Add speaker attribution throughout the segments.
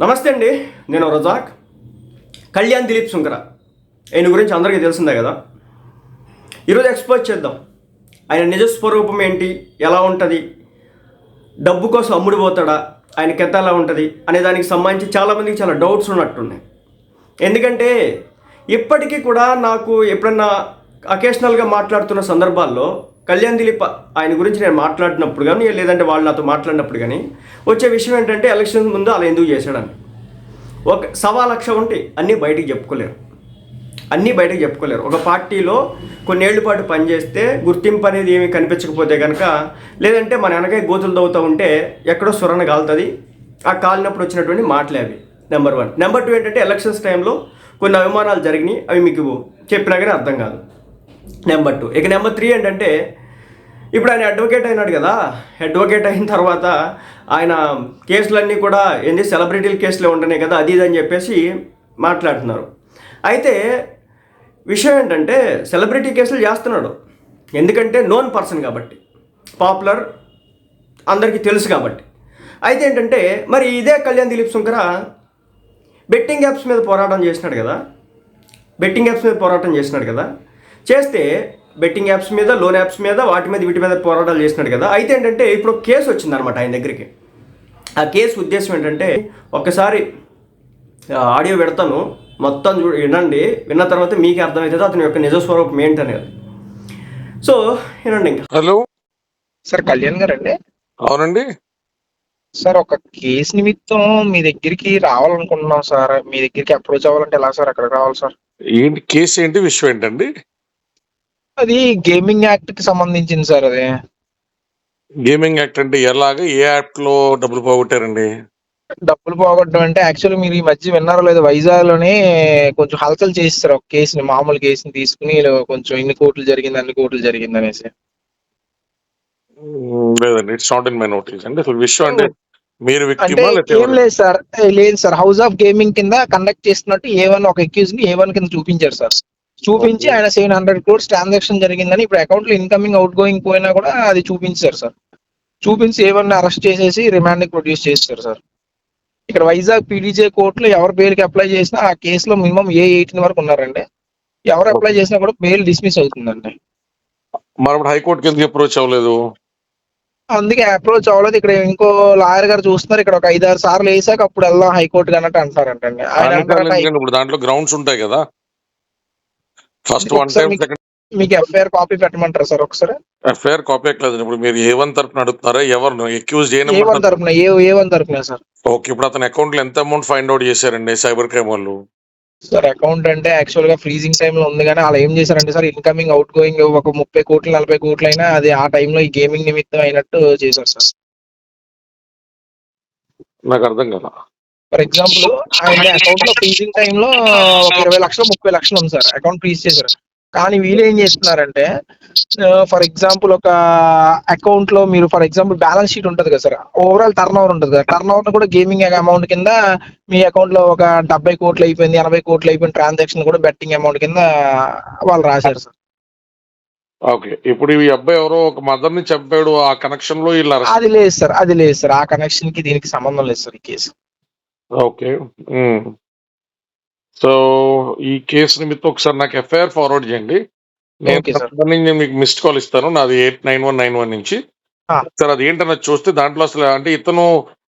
Speaker 1: నమస్తే అండి నేను రజాక్. కళ్యాణ్ దిలీప్ శుంకర. ఆయన గురించి అందరికీ తెలిసిందే కదా? ఈరోజు ఎక్స్పోజ్ చేద్దాం. ఆయన నిజస్వరూపం ఏంటి? ఎలా ఉంటుంది? డబ్బు కోసం అమ్ముడిపోతాడా ఆయన కెత్త ఎలా ఉంటుంది? అనే దానికి సంబంధించి చాలామందికి చాలా డౌట్స్ ఉన్నట్టున్నాయి. ఎందుకంటే ఇప్పటికీ కూడా నాకు ఎప్పుడన్నా అకేషనల్గా మాట్లాడుతున్న సందర్భాల్లో కళ్యాణ్ దిలీప్ ఆయన గురించి నేను మాట్లాడినప్పుడు కానీ లేదంటే వాళ్ళు నాతో మాట్లాడినప్పుడు కానీ వచ్చే విషయం ఏంటంటే ఎలక్షన్ ముందు అలా ఎందుకు చేశాడని. ఒక సవా లక్ష ఉంటే అన్నీ బయటకు చెప్పుకోలేరు. అన్నీ బయటకు చెప్పుకోలేరు. ఒక పార్టీలో కొన్నేళ్ళ పాటు పనిచేస్తే గుర్తింపు అనేది ఏమీ కనిపించకపోతే కనుక లేదంటే మన వెనకే గోతులు తవ్వుతూ ఉంటే ఎక్కడో సురణ కాలుతుంది ఆ కాలినప్పుడు వచ్చినటువంటి మాటలే అవి. నెంబర్ వన్ నెంబర్ టూ ఏంటంటే ఎలక్షన్స్ టైంలో కొన్ని అవమానాలు జరిగినాయి అవి మీకు చెప్పినా కానీ అర్థం కాదు. Number two. ఇక నెంబర్ త్రీ ఏంటంటే ఇప్పుడు ఆయన అడ్వకేట్ అయినాడు కదా అడ్వకేట్ అయిన తర్వాత ఆయన కేసులన్నీ కూడా ఏంది సెలబ్రిటీల కేసులే ఉంటున్నాయి కదా అది ఇది అని చెప్పేసి మాట్లాడుతున్నారు. అయితే విషయం ఏంటంటే సెలబ్రిటీ కేసులు చేస్తున్నాడు. ఎందుకంటే నోన్ పర్సన్ కాబట్టి పాపులర్ అందరికీ తెలుసు కాబట్టి. అయితే ఏంటంటే మరి ఇదే కళ్యాణ్ దిలీప్ శంకర బెట్టింగ్ యాప్స్ మీద పోరాటం చేసినాడు కదా బెట్టింగ్ యాప్స్ మీద పోరాటం చేసినాడు కదా చేస్తే బెట్టింగ్ యాప్స్ మీద లోన్ యాప్స్ మీద వాటి మీద వీటి మీద పోరాటాలు చేసినాడు కదా. అయితే ఏంటంటే ఇప్పుడు ఒక కేసు వచ్చిందనమాట ఆయన దగ్గరికి. ఆ కేసు ఉద్దేశం ఏంటంటే ఒక్కసారి ఆ, ఆడియో పెడతాను. మొత్తం చూ వినండి. విన్న తర్వాత మీకు అర్థమవుతుంది అతని యొక్క నిజ స్వరూపం ఏంటనేది. సో వినండి ఇంకా.
Speaker 2: హలో?
Speaker 3: సార్ కళ్యాణ్ గారు అండి
Speaker 2: అవునండి.
Speaker 3: సార్ ఒక కేసు నిమిత్తం మీ దగ్గరికి రావాలనుకుంటున్నాం సార్. మీ దగ్గరికి అప్రోచ్ అవ్వాలంటే ఎలా సార్? ఎక్కడికి రావాలి సార్?
Speaker 2: ఏంటి కేసు ఏంటి విషయం ఏంటండి?
Speaker 3: అది గేమింగ్ యాక్ట్కి సంబంధించింది సార్ అది.
Speaker 2: గేమింగ్ యాక్ట్ అంటే ఎలాగ? ఏ యాప్లో డబ్బులు పోగొట్టారండి?
Speaker 3: డబ్బులు పోగొట్టడం అంటే యాక్చువల్లీ మీరు ఈ మధ్య విన్నారో లేదో వైజాగ్లోనే కొంచెం హల్చల్ చేస్తారు ఒక కేసుని మామూలు కేసుని తీసుకుని ఇలా కొంచెం ఇన్ని కోట్లు జరిగింది అన్ని కోట్లు జరిగింది అనేసి.
Speaker 2: లేదండి it's not in my notice అంటే అసలు విషయం అంటే మీరు
Speaker 3: అంటే
Speaker 2: విక్టిమా లేకపోతే
Speaker 3: ఏం
Speaker 2: ఎవరు?
Speaker 3: లేదు సార్ లేదు సార్. హౌస్ ఆఫ్ గేమింగ్ కింద కండక్ట్ చేస్తున్నట్టు ఏ వన్ ఒక అక్యూజ్ని ఏ వన్ కింద చూపించారు సార్. చూపించి. ఆయన సెవెన్ హండ్రెడ్ క్రోడ్స్ ట్రాన్సాక్షన్ జరిగిందని ఇప్పుడు అకౌంట్లో ఇన్కమింగ్ అవుట్ గోయింగ్ పోయినా కూడా అది చూపించారు సార్. చూపించి ఏ వన్ అరెస్ట్ చేసేసి రిమాండ్ ప్రొడ్యూస్ చేస్తారు సార్. ఇక్కడ వైజాగ్ పీడీజే కోర్టులో ఎవరి పేరుకి అప్లై చేసినా ఆ కేసులో మినిమం ఏ ఎయిటీన్ వరకు ఉన్నారండి. ఎవరు అప్లై చేసినా కూడా బెయిల్ డిస్మిస్ అవుతుందండి.
Speaker 2: మరి హైకోర్టుకి ఎందుకు అప్రోచ్ అవ్వలేదు.
Speaker 3: అందుకే అప్రోచ్ అవ్వలేదు. ఇక్కడ ఇంకో లాయర్ గారు చూస్తున్నారు. ఇక్కడ ఒక ఐదారు సార్లు వేసాక అప్పుడు వెళ్దాం హైకోర్టు అన్నట్టు అంటారంటండి. ఆయన
Speaker 2: దాంట్లో గ్రౌండ్స్ ఉంటాయి కదా. ఫస్ట్ వన్ టైం సెకండ్
Speaker 3: మీకు ఎఫ్ఐఆర్ కాపీ పెట్టమంటారా సార్ ఒకసారి?
Speaker 2: ఎఫ్ఐఆర్ కాపీ ఎక్కలేదు. ఇప్పుడు మీరు ఏ వన్ తరపున అడుగుతున్నారా? ఎవరు అక్యూజ్
Speaker 3: ఏ వన్ తరపున ఏ ఏ వన్ తరపున సార్?
Speaker 2: ఓకే ఇప్పుడు అతని అకౌంట్లో ఎంత అమౌంట్ ఫైండ్ అవుట్ చేశారండి సైబర్ క్రైమ్ వాళ్ళు?
Speaker 3: సార్ అకౌంట్ అంటే యాక్చువల్గా ఫ్రీజింగ్ టైమ్లో ఉంది కానీ అలా ఏం చేశారంటే సార్ ఇన్కమింగ్ అవుట్ గోయింగ్ ఒక ముప్పై కోట్లు నలభై కోట్లు అయినా అది ఆ టైంలో ఈ గేమింగ్ నిమిత్తం అయినట్టు చేశారు సార్.
Speaker 2: నాకు అర్థం కదా
Speaker 3: ఫర్ ఎగ్జాంపుల్ ఆయన అకౌంట్లో ఫ్రీజింగ్ టైమ్లో ఒక ఇరవై లక్షలు ముప్పై లక్షలు ఉంది సార్ అకౌంట్ ఫ్రీజ్ చేశారు. కానీ వీళ్ళు ఏం చేస్తున్నారంటే ఫర్ ఎగ్జాంపుల్ ఒక అకౌంట్లో మీరు ఫర్ ఎగ్జాంపుల్ బ్యాలెన్స్ షీట్ ఉంటుంది కదా సార్ ఓవరాల్ టర్న్ ఓవర్ ఉంటుంది కదా టర్న్ ఓవర్ కూడా గేమింగ్ అమౌంట్ కింద మీ అకౌంట్లో ఒక డెబ్బై కోట్లు అయిపోయింది ఎనభై కోట్లు అయిపోయిన ట్రాన్సాక్షన్ కూడా బెట్టింగ్ అమౌంట్ కింద వాళ్ళు రాశారు సార్.
Speaker 2: ఓకే ఇప్పుడు ఈ అబ్బాయి ఎవరో ఒక మదర్ని చంపాడు ఆ కనెక్షన్లో arrest
Speaker 3: అది లేదు సార్ అది లేదు సార్ ఆ కనెక్షన్కి దీనికి సంబంధం లేదు సార్ ఈ కేసు
Speaker 2: ఓకే సో ఈ కేసు నిమిత్తం ఒకసారి నాకు ఎఫ్ఐఆర్ ఫార్వర్డ్ చేయండి. నేను. తప్పకుండా మీకు మిస్డ్ కాల్ ఇస్తాను. నాది eight nine one nine one నుంచి. సార్ అది ఏంటన్నది చూస్తే దాంట్లో అసలు అంటే ఇతను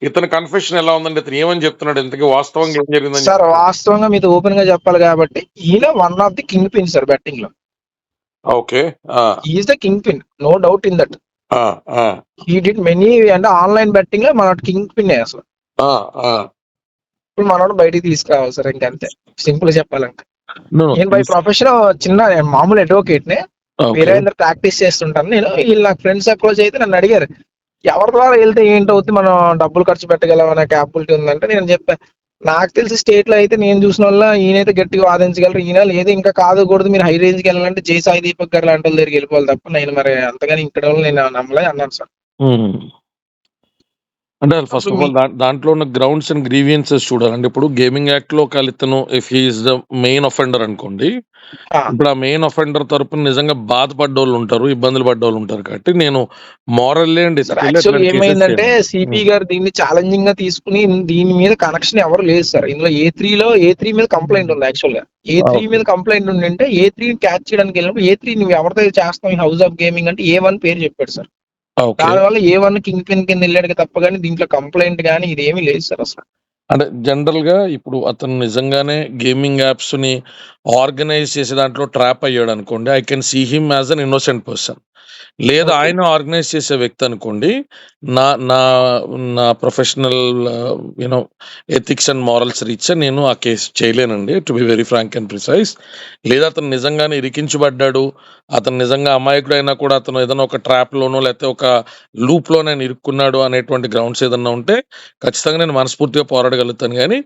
Speaker 2: ఇతని కన్ఫెషన్ ఎలా ఉందండి? ఇతను ఏమని చెప్తున్నాడు? ఇంతకీ వాస్తవంగా ఏం జరిగిందని
Speaker 3: సార్ వాస్తవంగా మీతో ఓపెన్గా చెప్పాలి కాబట్టి ఈయన one of the king pin sir బెట్టింగ్లో
Speaker 2: okay
Speaker 3: is the king pin no doubt in that he did many అంటే ఆన్లైన్ బెట్టింగ్లో మన కింగ్ పిన్ అసలు మనోడు బయటికి తీసుకురావాలి సార్ ఇంకంతే సింపుల్ చెప్పాలంటే. నేను బై ప్రొఫెషన్ చిన్న మామూలు అడ్వకేట్ని. వేరే ప్రాక్టీస్ చేస్తుంటాను. నేను వీళ్ళు నాకు ఫ్రెండ్స్ అప్రోచ్ అయితే నన్ను అడిగారు. ఎవరి ద్వారా వెళ్తే ఏంటవుతుంది మనం డబ్బులు ఖర్చు పెట్టగలం అనే క్యాపబిలిటీ ఉందంటే నేను చెప్పాను నాకు తెలిసి స్టేట్లో అయితే నేను చూసిన వల్ల ఈయనైతే గట్టిగా వాదించగలరు. ఈయన లేదు ఇంకా కాదు కూడదు మీరు హై రేంజ్కి వెళ్ళాలంటే జై సాయి దీపక్ గారు లాంటి వాళ్ళ దగ్గరికి వెళ్ళిపోవాలి తప్ప నేను మరి అంతగాని ఇక్కడ నేను నమ్మలే అన్నాను సార్.
Speaker 2: అంటే ఫస్ట్ ఆఫ్ ఆల్ దాంట్లో ఉన్న గ్రౌండ్స్ అండ్ గ్రీవియన్సెస్ చూడాలండి. ఇప్పుడు గేమింగ్ యాక్ట్లో ఒకవేళ ఇతను if he's the main offender అనుకోండి. ఇప్పుడు ఆ మెయిన్ అఫెండర్ తరపున నిజంగా బాధపడ్డోళ్ళు ఉంటారు ఇబ్బందులు పడ్డోళ్ళు ఉంటారు కాబట్టి నేను మారల్లీ అండ్
Speaker 3: ఏమైందంటే సిపి గారు దీన్ని ఛాలెంజింగ్గా తీసుకుని దీని మీద కనెక్షన్ ఎవరు లేదు సార్. ఇందులో ఏ త్రీ లో ఏ త్రీ మీద కంప్లైంట్ ఉంది యాక్చువల్గా. ఏ త్రీ మీద కంప్లైంట్ ఉండింటే ఏ త్రీ క్యాచ్ చేయడానికి వెళ్ళినప్పుడు ఏ త్రీ నువ్వు ఎవరితో చేస్తావు హౌస్ ఆఫ్ గేమింగ్ అంటే ఏ వన్ పేరు చెప్పాడు సార్. దానివల్ల ఏ వన్ కింగ్ పిన్ కింద వెళ్ళాడు తప్ప కానీ దీంట్లో కంప్లైంట్ కానీ ఇది ఏమీ లేదు సార్ అసలు.
Speaker 2: అంటే జనరల్గా ఇప్పుడు అతను నిజంగానే గేమింగ్ యాప్స్ని ఆర్గనైజ్ చేసే దాంట్లో ట్రాప్ అయ్యాడు అనుకోండి I can see him as an innocent person లేదా. ఆయన ఆర్గనైజ్ చేసే వ్యక్తి అనుకోండి నా నా నా professional you know ethics and morals reach నేను ఆ case చేయలేనండి to be very frank and precise. లేదా అతను నిజంగానే ఇరికించబడ్డాడు అతను నిజంగా అమాయకుడు అయినా కూడా అతను ఏదైనా ఒక ట్రాప్ లోనో లేకపోతే ఒక లూప్లో నేను ఇరుక్కున్నాడు అనేటువంటి గ్రౌండ్స్ ఏదన్నా ఉంటే ఖచ్చితంగా నేను మనస్ఫూర్తిగా పోరాడగలుగుతాను. కానీ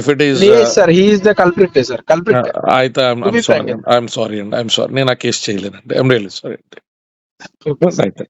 Speaker 2: if it is
Speaker 3: sir he's the culprit sir culprit
Speaker 2: అయితే. ఐఎమ్ సారీ అండి ఐఎమ్ సారీ నేను ఆ కేసు చేయలేనండి ఐఎమ్ రియల్లీ సారీ అండి. Receita